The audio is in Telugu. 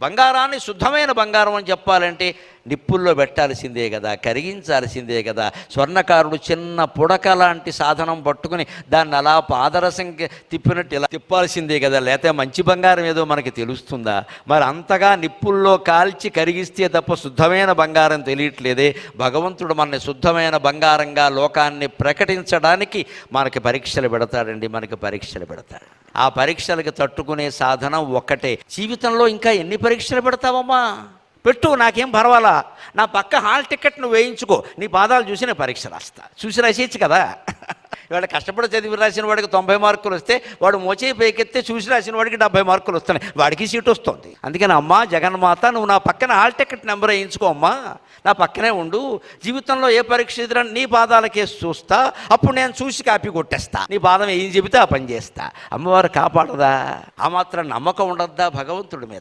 బంగారాన్ని శుద్ధమైన బంగారం అని చెప్పాలంటే నిప్పుల్లో పెట్టాల్సిందే కదా కరిగించాల్సిందే కదా. స్వర్ణకారుడు చిన్న పుడక లాంటి సాధనం పట్టుకుని దాన్ని అలా పాదరసం తిప్పినట్టు ఇలా తిప్పాల్సిందే కదా. లేకపోతే మంచి బంగారం ఏదో మనకి తెలుస్తుందా? మరి అంతగా నిప్పుల్లో కాల్చి కరిగిస్తే తప్ప శుద్ధమైన బంగారం తెలియట్లేదే. భగవంతుడు మనని శుద్ధమైన బంగారంగా లోకాన్ని ప్రకటించడానికి మనకి పరీక్షలు పెడతాడండి మనకి పరీక్షలు పెడతాడు. ఆ పరీక్షలకు తట్టుకునే సాధనం ఒక్కటే. జీవితంలో ఇంకా ఎన్ని పరీక్షలు పెడతావమ్మా? పెట్టు నాకేం పర్వాలా? నా పక్క హాల్ టికెట్ నువ్వు వేయించుకో. నీ పాదాలు చూసి నేను పరీక్ష రాస్తా. చూసి రాసేయచ్చు కదా? ఇవాళ కష్టపడి చదివి రాసిన వాడికి తొంభై మార్కులు వస్తే వాడు మోచే పైకెత్తే చూసి రాసిన వాడికి డెబ్బై మార్కులు వస్తున్నాయి. వాడికి సీటు వస్తుంది. అందుకని అమ్మా జగన్మాత నువ్వు నా పక్కన హాల్ టికెట్ నెంబర్ వేయించుకో అమ్మా. నా పక్కనే ఉండు. జీవితంలో ఏ పరీక్ష ఎదురా నీ పాదాలకే చూస్తా. అప్పుడు నేను చూసి కాపీ కొట్టేస్తా. నీ పాదం ఏం చెబితే ఆ పని చేస్తా. అమ్మవారు కాపాడదా? ఆ మాత్రం నమ్మకం ఉండద్దా భగవంతుడి మీద?